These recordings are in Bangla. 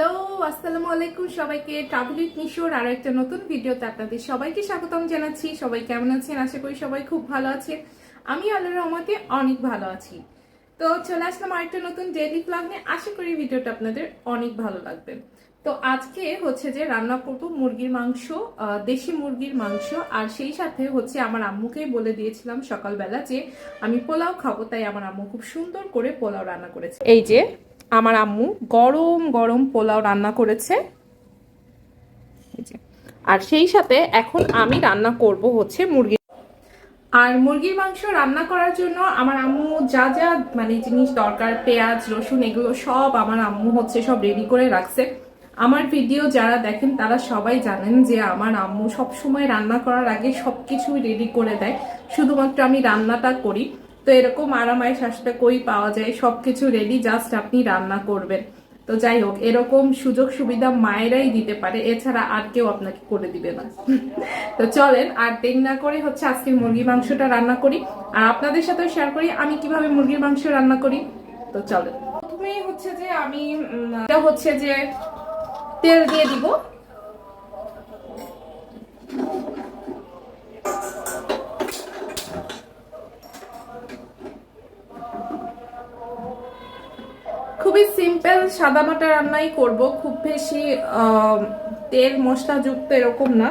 হ্যালো আসসালামু আলাইকুম সবাইকে। ট্রাভেল মিশোর আরও একটা নতুন ভিডিওতে আপনাদের সবাইকে স্বাগতম জানাচ্ছি। সবাই কেমন আছেন? আশা করি সবাই খুব ভালো আছে আমি আল্লাহর রহমতে অনেক ভালো আছি। তো চলে আসলাম আরেকটা নতুন ডেইলি ব্লগ নিয়ে। আশা করি ভিডিওটা আপনাদের অনেক ভালো লাগবে। তো আজকে হচ্ছে যে রান্না করব মুরগির মাংস দেশি মুরগির মাংস। আর সেই সাথে হচ্ছে আমার আম্মুকেই বলে দিয়েছিলাম সকালবেলা যে আমি পোলাও খাব, তাই আমার আম্মু খুব সুন্দর করে পোলাও রান্না করেছে। এই যে আমার আম্মু গরম গরম পোলাও রান্না করেছে। আর সেই সাথে এখন আমি রান্না করব হচ্ছে মুরগি। আর মুরগির মাংস রান্না করার জন্য আমার আম্মু যা যা মানে জিনিস দরকার, পেঁয়াজ, রসুন, এগুলো সব আমার আম্মু হচ্ছে সব রেডি করে রাখছে। আমার ভিডিও যারা দেখেন তারা সবাই জানেন যে আমার আম্মু সব সময় রান্না করার আগে সবকিছু রেডি করে দেয়। শুধুমাত্র আমি রান্নাটা করি। তো এরকম আরামায় শাসটা কই পাওয়া যায়? সবকিছু রেডি জাস্ট আপনি রান্না করবেন। তো যাই হোক, এরকম সুযোগ সুবিধা মায়েরাই দিতে পারে, এছাড়া আর কেউ আপনাকে করে দিবে না। তো চলেন, আর দেরি না করে হচ্ছে আজকে মুরগির মাংসটা রান্না করি। আর আপনাদের সাথেও শেয়ার করি, আমি কীভাবে মুরগির মাংস রান্না করি। তো চলেন। প্রথমেই হচ্ছে যে আমি হচ্ছে যে তেল দিয়ে দিব। খুবই সিম্পল সাদামাটা রান্নাই করব, খুব বেশি তেল মশলা যুক্ত এরকম না।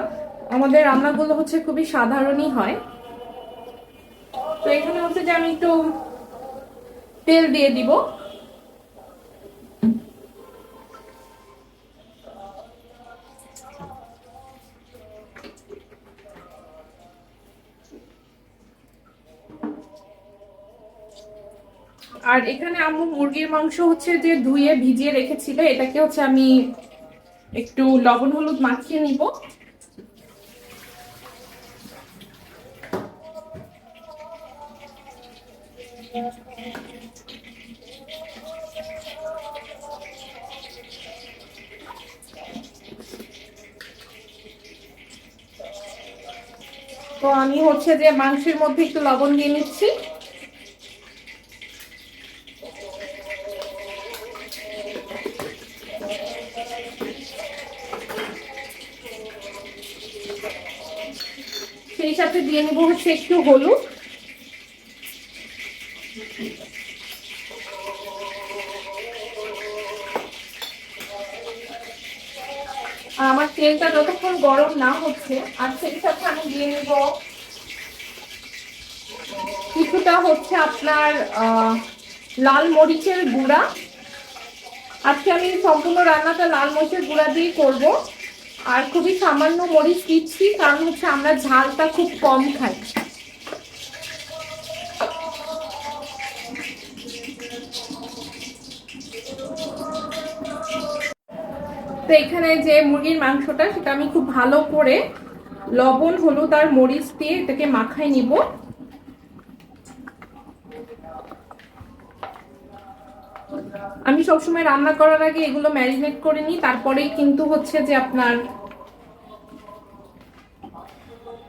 আমাদের রান্নাগুলো হচ্ছে খুবই সাধারণই হয়। তো এখানে হচ্ছে যে আমি একটু তেল দিয়ে দিব। আর এখানে আম্মু মুরগির মাংস হচ্ছে যে ধুয়ে ভিজিয়ে রেখেছিল, এটাকে হচ্ছে আমি একটু লবণ হলুদ মাখিয়ে নিব। তো আমি হচ্ছে যে মাংসের মধ্যে একটু লবণ দিয়ে নিচ্ছি। সাথে দিয়ে নেব হচ্ছে একটু হলুদ। আমার তেলটা যতক্ষণ গরম না হচ্ছে, আর সেই সাথে আমি দিয়ে নেব কিছুটা হচ্ছে আপনার লাল মরিচের গুঁড়া। আজকে আমি সম্পূর্ণ রান্নাটা লাল মরিচের গুঁড়া দিয়ে করব। আর খুবই সামান্য মরিচ দিচ্ছি, কারণ হচ্ছে আমরা ঝালটা খুব কম খাই। তো এখানে যে মুরগির মাংসটা, সেটা আমি খুব ভালো করে লবণ, হলুদ আর মরিচ দিয়ে এটাকে মাখায় নিব। আমি সবসময় রান্না করার আগে এগুলো ম্যারিনেট করে নিই, তারপরেই কিন্তু হচ্ছে যে আপনার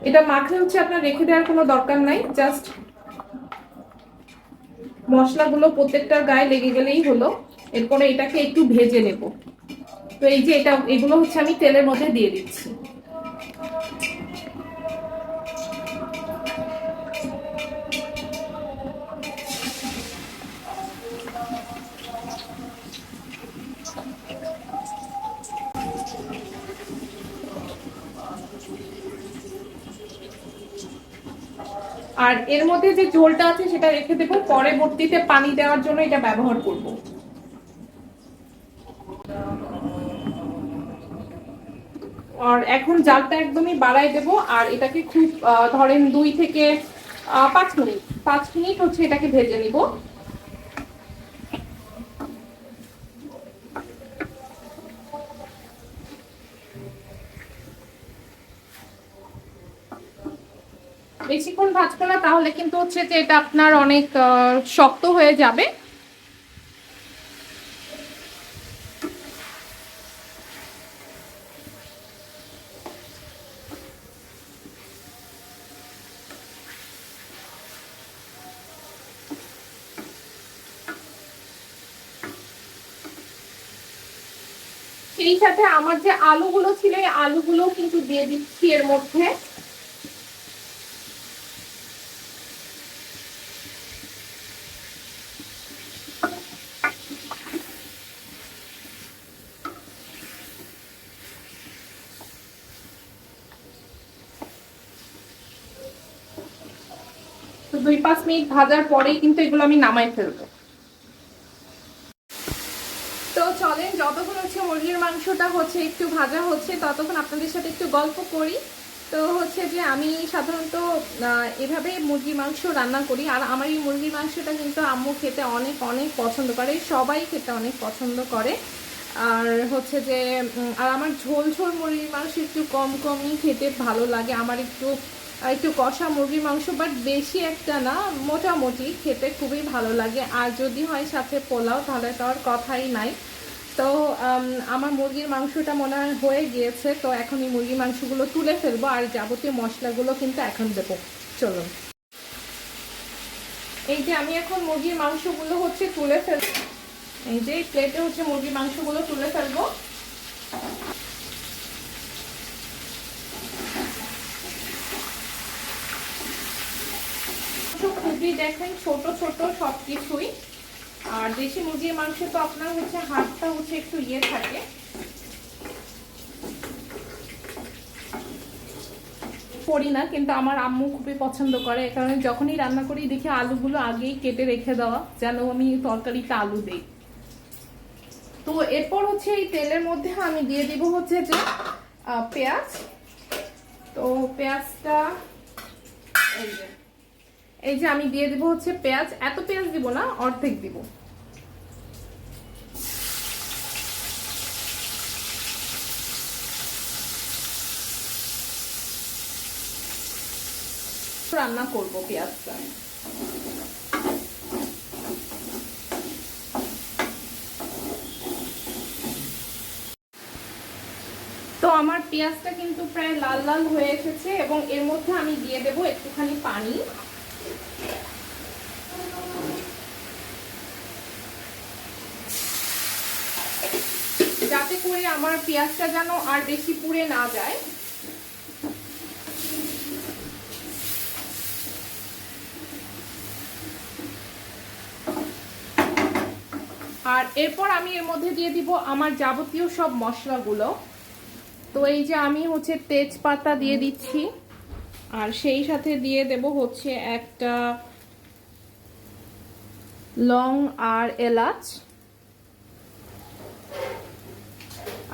এটা মাখলে হচ্ছে আপনার রেখে দেওয়ার কোনো দরকার নাই জাস্ট মশলাগুলো প্রত্যেকটার গায়ে লেগে গেলেই হলো। এরপরে এটাকে একটু ভেজে নেব। তো এই যে এটা, এগুলো হচ্ছে আমি তেলের মধ্যে দিয়ে দিচ্ছি। আর এর মধ্যে যে ঝোলটা আছে সেটা রেখে দেবো, পরবর্তীতে পানি দেওয়ার জন্য এটা ব্যবহার করব। আর এখন জালটা একদমই বাড়াই দেব, আর এটাকে খুব ধরেন দুই থেকে পাঁচ মিনিট পাঁচ মিনিট হচ্ছে এটাকে ভেজে নিব। ভাজবো না তাহলে কিন্তু হচ্ছে যে এটা আপনার অনেক শক্ত হয়ে যাবে। সেই সাথে আমার যে আলুগুলো ছিল, এই আলুগুলো কিন্তু দিয়ে দিচ্ছি এর মধ্যে। তো দুই পাঁচ মিনিট ভাজার পরেই কিন্তু এগুলো আমি নামাই ফেলব। তো চলেন, যতক্ষণ হচ্ছে মুরগির মাংসটা হচ্ছে একটু ভাজা হচ্ছে, ততক্ষণ আপনাদের সাথে একটু গল্প করি। তো হচ্ছে যে আমি সাধারণত এভাবে মুরগির মাংস রান্না করি। আর আমার এই মুরগির মাংসটা কিন্তু আম্মু খেতে অনেক অনেক পছন্দ করে, সবাই খেতে অনেক পছন্দ করে। আর হচ্ছে যে আর আমার ঝোল ঝোল মুরগির মাংস একটু কম কমই খেতে ভালো লাগে, আমার একটু আর একটু কষা মুরগির মাংস বাট বেশি একটা না, মোটামুটি খেতে খুবই ভালো লাগে। আর যদি হয় সাথে পোলাও, তাহলে তো আর কথাই নাই। তো আমার মুরগির মাংসটা মনে হয় হয়ে গিয়েছে, তো এখন এই মুরগির মাংসগুলো তুলে ফেলব, আর যাবতীয় মশলাগুলো কিন্তু এখন দেবো। চলুন। এই যে আমি এখন মুরগির মাংসগুলো হচ্ছে তুলে ফেলব এই যে প্লেটে হচ্ছে মুরগির মাংসগুলো তুলে ফেলব। খুবই দেখেন, ছোট ছোট সব কিছুই আর দেশি মুরগির মাংস তো আপনার হচ্ছে হাতটা হচ্ছে একটু ইয়ে থাকে। করি না, কিন্তু আমার আম্মু খুবই পছন্দ করে কারণে যখনই রান্না করি, দেখি আলুগুলো আগেই কেটে রেখে দেওয়া, যেন আমি তরকারিতে আলু দেই। তো এরপর হচ্ছে এই তেলের মধ্যে আমি দিয়ে দিব হচ্ছে যে পেঁয়াজ। তো পেঁয়াজটা, এই যে এই যে আমি দিয়ে দিব হচ্ছে পেঁয়াজ। এত পেঁয়াজ দিব না, অর্ধেক দিব। রান্না করব পেঁয়াজটা। তো আমার পেঁয়াজটা কিন্তু প্রায় লাল লাল হয়ে এসেছে এবং এর মধ্যে আমি দিয়ে দেব একটুখানি পানি। যাতে করে আমার পেঁয়াজটা যেন আর বেশি পুড়ে না যায়। আর এরপর আমি এর মধ্যে দিয়ে দিব আমার যাবতীয় সব মশলাগুলো। তো এই যে আমি হচ্ছে তেজপাতা দিয়ে দিচ্ছি। আর সেই সাথে দিয়ে দেব হচ্ছে একটা লং আর এলাচ।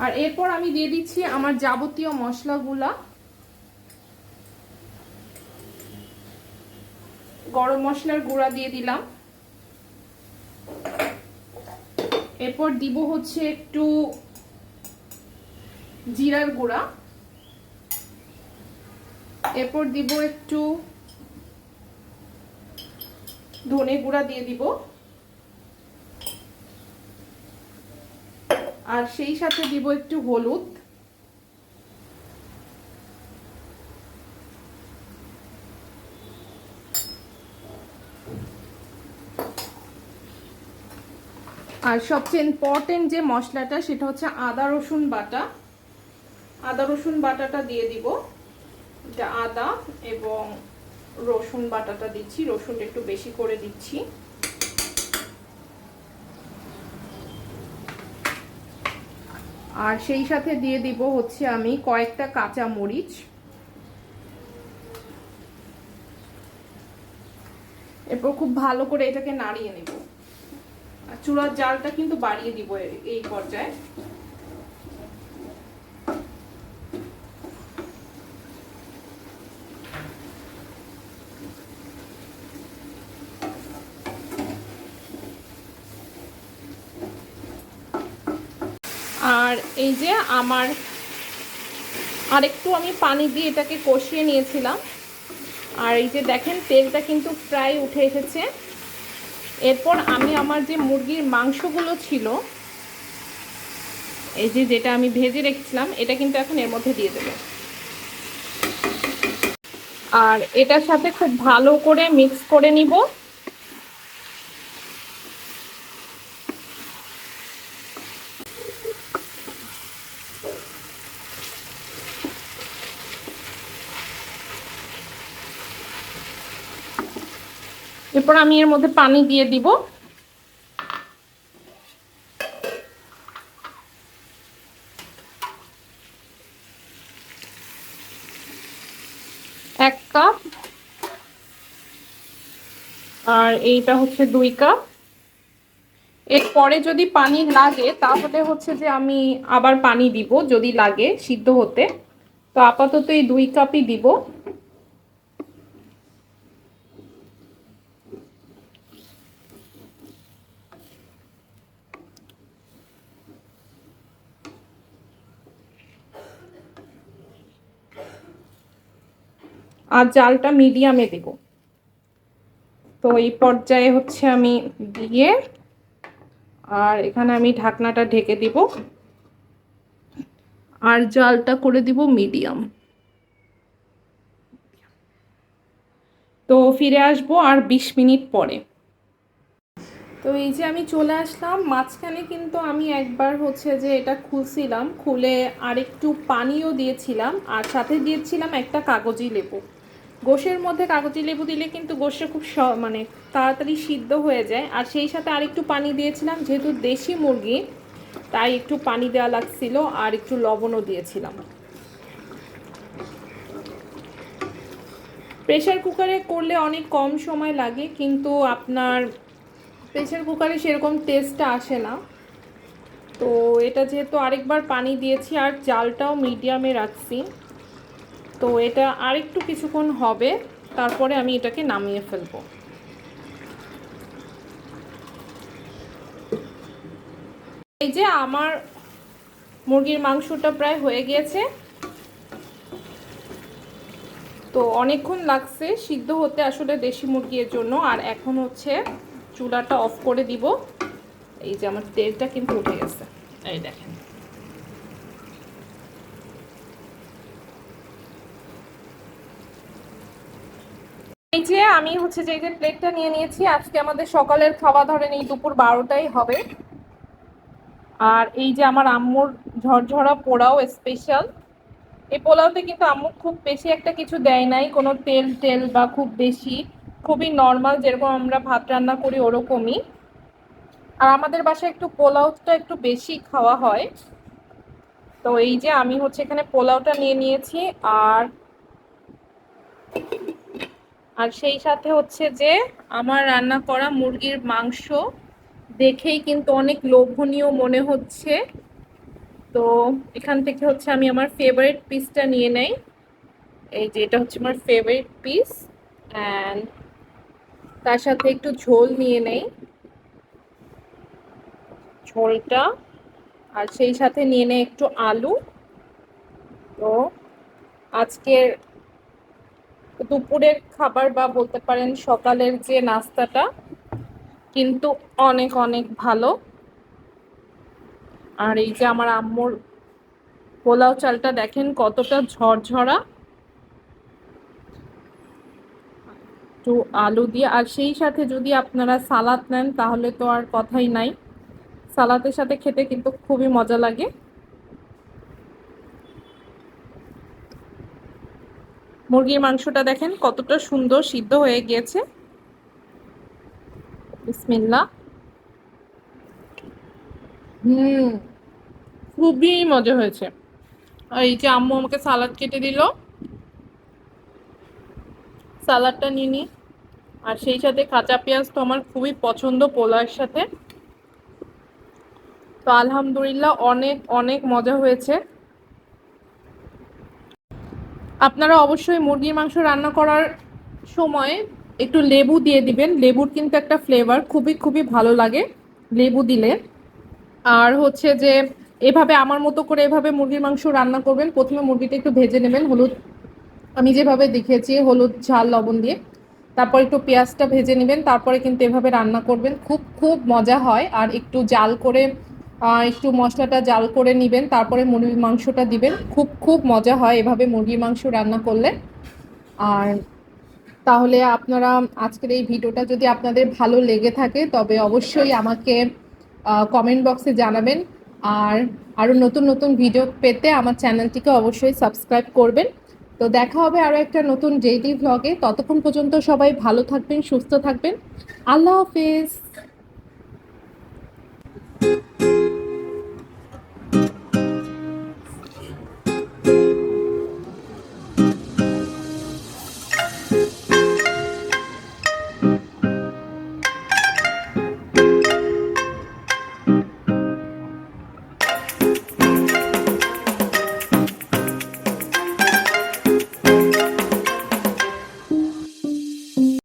আর এরপর আমি দিয়ে দিচ্ছি আমার যাবতীয় মশলাগুলা। গরম মশলার গুঁড়া দিয়ে দিলাম। এরপর দিব হচ্ছে একটু জিরার গুঁড়া। এরপর দিব একটু ধনে গুঁড়া দিয়ে দিব। আর সেই সাথে দিব একটু হলুদ। আর সবচেয়ে ইম্পর্টেন্ট যে মশলাটা, সেটা হচ্ছে আদা রসুন বাটা। আদা রসুন বাটাটা দিয়ে দিব। এটা আদা এবং রসুন বাটাটা দিচ্ছি, রসুনটা একটু বেশি করে দিচ্ছি। আর সেই সাথে দিয়ে দিব হচ্ছে আমি কয়েকটা কাঁচা মরিচ এরপর খুব ভালো করে এটাকে নাড়িয়ে নেব। আর চূড়ার জালটা কিন্তু বাড়িয়ে দিব এই পর্যায়ে আর এই যে আমার আরেকটু আমি পানি দিয়ে এটাকে কষিয়ে নিয়েছিলাম। আর এই যে দেখেন, তেলটা কিন্তু প্রায় উঠে এসেছে। এরপর আমি আমার যে মুরগির মাংসগুলো ছিল, এই যে যেটা আমি ভেজে রেখেছিলাম, এটা কিন্তু এখন এর মধ্যে দিয়ে দেবো। আর এটার সাথে খুব ভালো করে মিক্স করে নিব। এরপর আমি এর মধ্যে পানি দিয়ে দিব। এক কাপ। আর এইটা হচ্ছে দুই কাপ। এরপরে যদি পানি লাগে, তাহলে হচ্ছে যে আমি আবার পানি দিব যদি লাগে সিদ্ধ হতে। তো আপাতত এই দুই কাপই দিব। আর জালটা মিডিয়ামে দেব। তো এই পর্যায়ে হচ্ছে আমি দিয়ে আর এখানে আমি ঢাকনাটা ঢেকে দিব। আর জালটা করে দিব মিডিয়াম। তো ফিরে আসব আর বিশ মিনিট পরে। তো এই যে আমি চলে আসলাম, মাঝখানে কিন্তু আমি একবার হচ্ছে যে এটা খুলছিলাম, খুলে আরেকটু পানিও দিয়েছিলাম, আর সাথে দিয়েছিলাম একটা কাগজি লেবু। গোশের মধ্যে কাগজি লেবু দিলে কিন্তু গোশটা খুব মানে তাড়াতাড়ি সিদ্ধ হয়ে যায়। আর সেই সাথে আরেকটু পানি দিয়েছিলাম, যেহেতু দেশি মুরগি, তাই একটু পানি দেওয়া লাগছিল আর একটু লবণও দিয়েছিলাম। প্রেশার কুকারে করলে অনেক কম সময় লাগে, কিন্তু আপনার প্রেশার কুকারে সেরকম টেস্টটা আসে না। তো এটা যেহেতু আরেকবার পানি দিয়েছি, আর জালটাও মিডিয়ামে রাখছি। তো এটা আরেকটু কিছুক্ষণ হবে, তারপরে আমি এটাকে নামিয়ে ফেলব। এই যে আমার মুরগির মাংসটা প্রায় হয়ে গিয়েছে। তো অনেকক্ষণ লাগছে, সিদ্ধ হতে আসলে দেশি মুরগির জন্য, আর এখন হচ্ছে চুলাটা অফ করে দিব। এই যে আমার তেলটা কিন্তু উঠে গেছে। এই দেখেন। এই যে আমি হচ্ছে যে যে প্লেটটা নিয়ে নিয়েছি, আজকে আমাদের সকালের খাওয়া ধরেন এই দুপুর বারোটাই হবে। আর এই যে আমার আম্মুর ঝরঝরা পোড়াও স্পেশাল এই পোলাওতে কিন্তু আম্মু খুব বেশি একটা কিছু দেয় নাই, কোনো তেল টেল বা খুব বেশি। খুবই নর্মাল যেরকম আমরা ভাত রান্না করি ওরকমই। আর আমাদের বাসায় একটু পোলাওটা একটু বেশি খাওয়া হয়। তো এই যে আমি হচ্ছে এখানে পোলাওটা নিয়ে নিয়েছি, আর আর সেই সাথে হচ্ছে যে আমার রান্না করা মুরগির মাংস দেখেই কিন্তু অনেক লোভনীয় মনে হচ্ছে। তো এখান থেকে হচ্ছে আমি আমার ফেভারিট পিসটা নিয়ে নেই। এই যে এটা হচ্ছে আমার ফেভারিট পিস অ্যান্ড তার সাথে একটু ঝোল নিয়ে নেই। ঝোলটা আর সেই সাথে নিয়ে নেই একটু আলু। তো আজকের দুপুরের খাবার বা বলতে পারেন সকালের যে নাস্তাটা কিন্তু অনেক অনেক ভালো। আর এই যে আমার আম্মুর পোলাও চালটা দেখেন কতটা ঝরঝরা। একটু আলু দিয়ে, আর সেই সাথে যদি আপনারা সালাদ নেন তাহলে তো আর কথাই নাই। সালাদের সাথে খেতে কিন্তু খুবই মজা লাগে। মুরগির মাংসটা দেখেন কতটা সুন্দর সিদ্ধ হয়ে গিয়েছে। হুম, খুবই মজা হয়েছে। এই যে আম্মু আমাকে সালাদ কেটে দিল। সালাদটা নিয়ে নিই আর সেই সাথে কাঁচা পেঁয়াজ তো আমার খুবই পছন্দ পোলার সাথে। তো আলহামদুলিল্লাহ অনেক অনেক মজা হয়েছে। আপনারা অবশ্যই মুরগির মাংস রান্না করার সময় একটু লেবু দিয়ে দিবেন। লেবুর কিন্তু একটা ফ্লেভার খুবই খুবই ভালো লাগে লেবু দিলে। আর হচ্ছে যে, এভাবে আমার মতো করে এভাবে মুরগির মাংস রান্না করবেন। প্রথমে মুরগিটা একটু ভেজে নেবেন। হলুদ, আমি যেভাবে দেখিয়েছি, হলুদ, ঝাল, লবণ দিয়ে। তারপর একটু পেঁয়াজটা ভেজে নেবেন। তারপরে কিন্তু এভাবে রান্না করবেন। খুব খুব মজা হয়। আর একটু জাল করে একটু মশলাটা জাল করে নেবেন, তারপরে মুরগির মাংসটা দিবেন। খুব খুব মজা হয় এভাবে মুরগির মাংস রান্না করলে। আর তাহলে আপনারা আজকের এই ভিডিওটা যদি আপনাদের ভালো লেগে থাকে, তবে অবশ্যই আমাকে কমেন্ট বক্সে জানাবেন। আর আরও নতুন নতুন ভিডিও পেতে আমার চ্যানেলটিকে অবশ্যই সাবস্ক্রাইব করবেন। তো দেখা হবে আরও একটা নতুন ডেইলি ভ্লগে ততক্ষণ পর্যন্ত সবাই ভালো থাকবেন, সুস্থ থাকবেন। আল্লাহ হাফেজ।